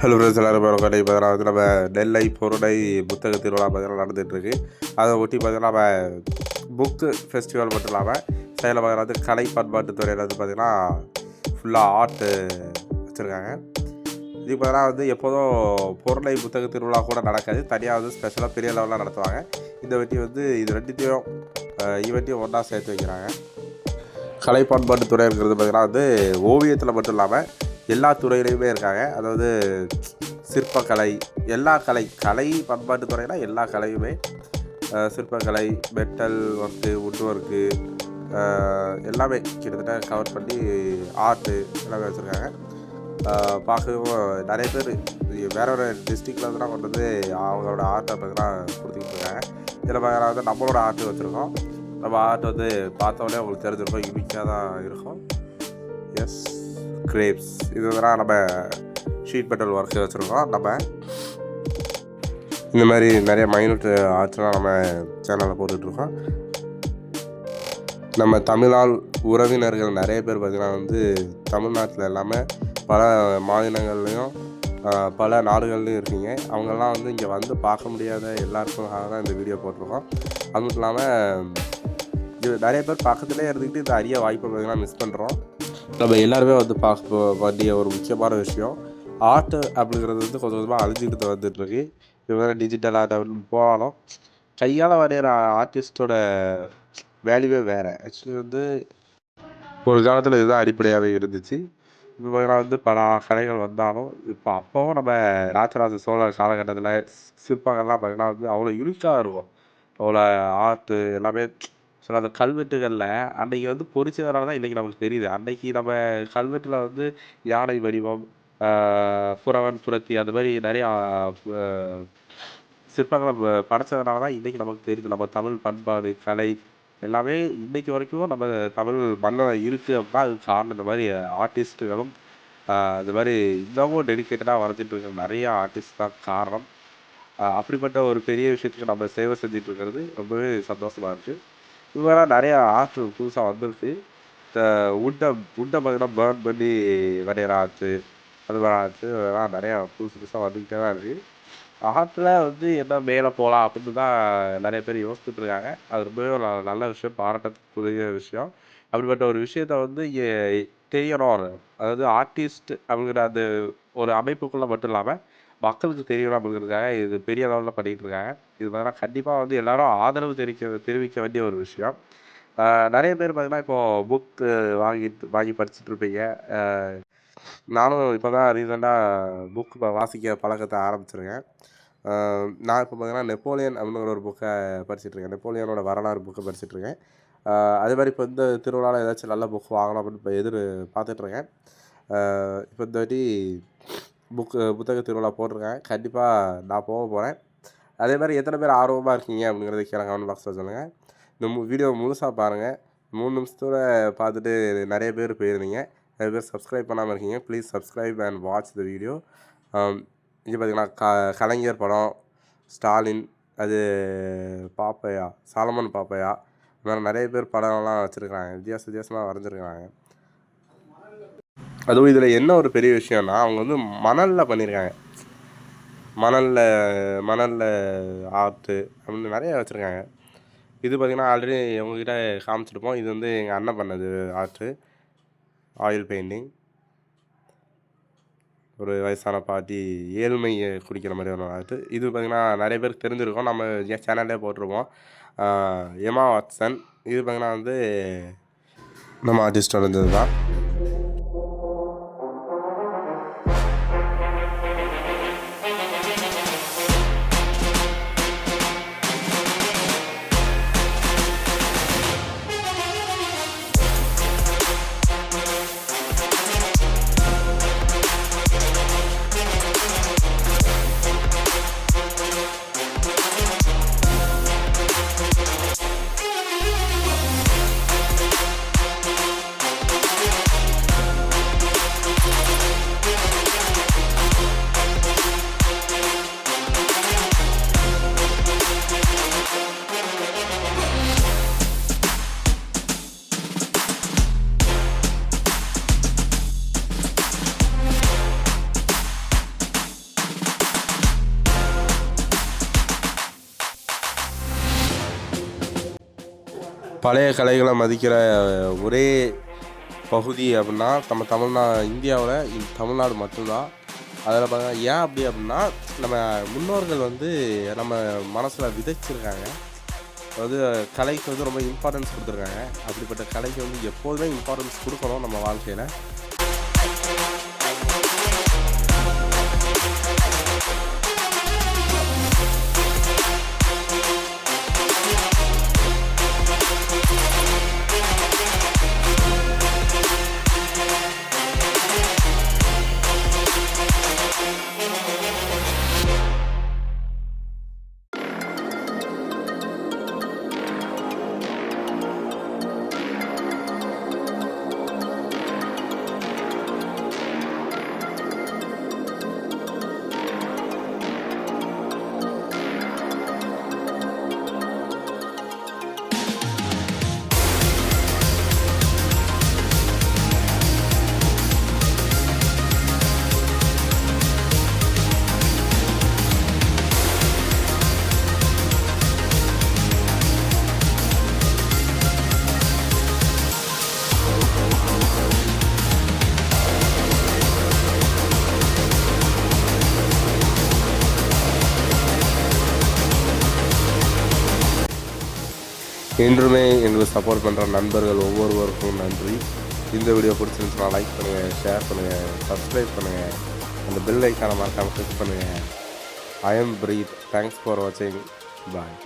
Hello friends எல்லாரும் வணக்கம் பார்த்தீங்கன்னா வந்து நம்ம நெல்லை பொருளை புத்தக திருவிழா பார்த்தீங்கன்னா நடந்துகிட்ருக்கு அதை ஒட்டி பார்த்தீங்கன்னா நம்ம புக்கு ஃபெஸ்டிவல் மட்டும் இல்லாமல் சைடில் பார்த்தீங்கன்னா வந்து கலை பண்பாட்டு துறையில் வந்து பார்த்திங்கன்னா ஃபுல்லாக ஆர்ட்டு வச்சுருக்காங்க. இது பார்த்தீங்கன்னா வந்து எப்போதும் பொருளை புத்தக திருவிழா கூட நடக்காது. தனியாக வந்து ஸ்பெஷலாக பெரிய லெவலில் நடத்துவாங்க. இந்த வட்டி வந்து இது ரெண்டுத்தையும் ஈவெண்ட்டையும் ஒன்றா சேர்த்து வைக்கிறாங்க. கலை பண்பாட்டு துறைங்கிறது பார்த்திங்கன்னா வந்து ஓவியத்தில் மட்டும் இல்லாமல் எல்லா துறையிலையுமே இருக்காங்க. அதாவது சிற்பக்கலை எல்லா கலை கலை பண்பாட்டு துறைனா எல்லா கலையுமே சிற்பக்கலை மெட்டல் ஒர்க்கு உட் ஒர்க்கு எல்லாமே கிட்டத்தட்ட கவர் பண்ணி ஆர்ட்டு எல்லாமே வச்சுருக்காங்க. பார்க்கவும் நிறைய பேர் வேற ஒரு டிஸ்ட்ரிக்டில் கொண்டு வந்து அவங்களோட ஆர்ட்டை பார்த்தீங்கன்னா கொடுத்துக்கிட்டு இருக்காங்க. இதில் பார்க்குற வந்து நம்மளோட ஆர்ட்டு வச்சுருக்கோம். நம்ம ஆர்ட் வந்து பார்த்தோன்னே உங்களுக்கு தெரிஞ்சிருக்கும் யூனிக்காக தான் இருக்கும். எஸ் கிரேப்ஸ் இது வந்து நம்ம ஷீட் மெட்டல் ஒர்க்கு வச்சுருக்கோம். நம்ம இந்த மாதிரி நிறைய மைனூட் ஆர்ட்ஸ்லாம் நம்ம சேனலில் போட்டுட்ருக்கோம். நம்ம தமிழால் உறவினர்கள் நிறைய பேர் பார்த்திங்கன்னா வந்து தமிழ்நாட்டில் இல்லாமல் பல மாநிலங்கள்லேயும் பல நாடுகள்லையும் இருக்கீங்க. அவங்கெல்லாம் வந்து இங்கே வந்து பார்க்க முடியாத எல்லாருக்கும்காக தான் இந்த வீடியோ போட்டிருக்கோம். அது மட்டும் இல்லாமல் இது நிறைய பேர் பக்கத்துலேயே இருந்துக்கிட்டு இந்த அரிய வாய்ப்பை பார்த்திங்கன்னா மிஸ் பண்ணுறோம் நம்ம எல்லாருமே வந்து பார்க்க வேண்டிய ஒரு முக்கியமான விஷயம். ஆர்ட் அப்படிங்கிறது வந்து கொஞ்சம் கொஞ்சமாக அழிஞ்சிக்கிட்டு வந்துட்டுருக்கு. இது மாதிரி டிஜிட்டல் ஆர்ட் அப்படின்னு போனாலும் கையால் வரைகிற ஆர்டிஸ்டோட வேல்யூவே வேறு. ஆக்சுவலி வந்து ஒரு காலத்தில் இதுதான் அடிப்படையாகவே இருந்துச்சு. இப்போ மாதிரிலாம் வந்து பல கலைகள் வந்தாலும் இப்போ அப்போவும் நம்ம ராஜராஜ சோழர் காலகட்டத்தில் சிற்பங்கள்லாம் பார்த்தீங்கன்னா வந்து அவ்வளோ யூனிக்காக இருக்கும். அவ்வளோ ஆர்ட்டு எல்லாமே ஸோ அந்த கல்வெட்டுகளில் அன்றைக்கி வந்து பொறிச்சதுனால தான் இன்றைக்கி நமக்கு தெரியுது. அன்றைக்கி நம்ம கல்வெட்டில் வந்து யானை வடிவம் புறவன் புரத்தி அந்த மாதிரி நிறையா சிற்பங்களை படைச்சதுனால தான் இன்றைக்கி நமக்கு தெரியுது. நம்ம தமிழ் பண்பாடு கலை எல்லாமே இன்றைக்கி வரைக்கும் நம்ம தமிழ் மண்ணில் இருக்குது அப்படின்னா அதுக்கு காரணம். இந்த மாதிரி ஆர்டிஸ்ட்டுகளும் இந்த மாதிரி இன்னமும் டெடிக்கேட்டடாக வரைஞ்சிட்டு இருக்கிற நிறைய ஆர்டிஸ்ட் தான் காரணம். அப்படிப்பட்ட ஒரு பெரிய விஷயத்துக்கு நம்ம சேவை செஞ்சுட்டு இருக்கிறது ரொம்பவே சந்தோஷமாக இருக்குது இது மாதிரி நிறைய ஆர்ட் புதுசாக வந்துருச்சு. இந்த உட்டை உட்டை பார்த்திங்கன்னா பேர்ன் பண்ணி வரைகிற ஆர்ட்டு அது மாதிரி ஆர்ட்டு அதெல்லாம் நிறையா புதுசு புதுசாக வந்துக்கிட்டே தான் இருக்குது ஆர்ட்டில் வந்து என்ன மேலே போகலாம் அப்படின்னு தான் நிறைய பேர் யோசிச்சுட்டு இருக்காங்க. அது ரொம்பவே ஒரு நல்ல விஷயம் பாராட்டக்கூடிய விஷயம். அப்படிப்பட்ட ஒரு விஷயத்த வந்து இங்கே தெரியணும். அதாவது ஆர்டிஸ்ட் அப்படிங்கிற அந்த ஒரு அமைப்புக்குள்ளே மட்டும் இல்லாமல் மக்களுக்கு தெரியணும் அப்படிங்கிறதுக்காக இது பெரிய லெவலில் பண்ணிகிட்டு இருக்காங்க. இது மாதிரி கண்டிப்பாக வந்து எல்லாரும் ஆதரவு தெரிவிக்க தெரிவிக்க வேண்டிய ஒரு விஷயம். நிறைய பேர் பார்த்தீங்கன்னா இப்போ புக்கு வாங்கிட்டு வாங்கி படிச்சுட்டு இருப்பீங்க. நானும் இப்போ தான் ரீசெண்டாக புக் வாசிக்க பழக்கத்தை ஆரம்பிச்சிருக்கேன். நான் இப்போ பார்த்தீங்கன்னா நெப்போலியன் அப்படிங்கிற ஒரு புக்கை படிச்சுட்ருக்கேன் நெப்போலியனோட வரலாறு புக்கை படிச்சுட்ருக்கேன் அதே மாதிரி இப்போ இந்த திருவிழாவில் ஏதாச்சும் நல்ல புக் வாங்கணும் அப்படின்னு இப்போ எதிர் பார்த்துட்ருக்கேன் இப்போ இந்த வாட்டி புக்கு புத்தக திருவிழா போட்டிருக்கேன். கண்டிப்பாக நான் போக போகிறேன் அதே மாதிரி எத்தனை பேர் ஆர்வமாக இருக்கீங்க அப்படிங்கிறத கீழே கமெண்ட் பாக்ஸில் சொல்லுங்கள் இந்த மு வீடியோ முழுசாக பாருங்கள் மூணு நிமிஷத்தோட பார்த்துட்டு நிறைய பேர் போயிருந்தீங்க. நிறைய பேர் சப்ஸ்கிரைப் பண்ணாமல் இருக்கீங்க. Please subscribe and watch the video இங்கே பார்த்தீங்கன்னா க கலைஞர் படம் ஸ்டாலின் அது பாப்பையா சாலமன் பாப்பையா இந்த மாதிரி நிறைய பேர் படம்லாம் வச்சுருக்காங்க வித்தியாச வித்தியாசமாக வரைஞ்சிருக்கிறாங்க. அதுவும் இதில் என்ன ஒரு பெரிய விஷயம்னா அவங்க வந்து மணலில் பண்ணியிருக்காங்க மணலில் மணலில் ஆர்ட்டு அப்படின்னு நிறையா வச்சுருக்காங்க. இது பார்த்திங்கன்னா ஆல்ரெடி உங்ககிட்ட காமிச்சிருப்போம். இது வந்து எங்கள் அண்ணன் பண்ணது ஆர்ட்டு ஆயில் பெயிண்டிங் ஒரு வயசான பாட்டி ஏழ்மையை குடிக்கிற மாதிரி ஒரு ஆர்ட்டு இது பார்த்திங்கன்னா நிறைய பேருக்கு தெரிஞ்சிருக்கோம். நம்ம சேனல்லே போட்டிருப்போம். எமா வாட்சன் இது பார்த்திங்கன்னா வந்து நம்ம ஆர்டிஸ்ட் வரைஞ்சது தான் பழைய கலைகளை மதிக்கிற ஒரே பகுதி அப்படின்னா நம்ம தமிழ்நா இந்தியாவில் தமிழ்நாடு மட்டும்தான். அதில் பார்த்தா ஏன் அப்படி அப்படின்னா நம்ம முன்னோர்கள் வந்து நம்ம மனசில் விதைச்சிருக்காங்க. அதாவது கலைக்கு வந்து ரொம்ப இம்பார்ட்டன்ஸ் கொடுத்துருக்காங்க. அப்படிப்பட்ட கலைக்கு வந்து எப்போதுமே இம்பார்ட்டன்ஸ் கொடுக்கணும் நம்ம வாழ்க்கையில். என்றுமே எங்களுக்கு சப்போர்ட் பண்ணுற நண்பர்கள் ஒவ்வொருவருக்கும் நன்றி. இந்த வீடியோ பிடிச்சிருந்துச்சுன்னா லைக் பண்ணுங்கள் ஷேர் பண்ணுங்கள் சப்ஸ்கிரைப் பண்ணுங்கள் அந்த பெல் ஐக்கானை மறக்காமல் கிளிக் பண்ணுங்கள் I am Preeth thanks for வாட்சிங் பாய்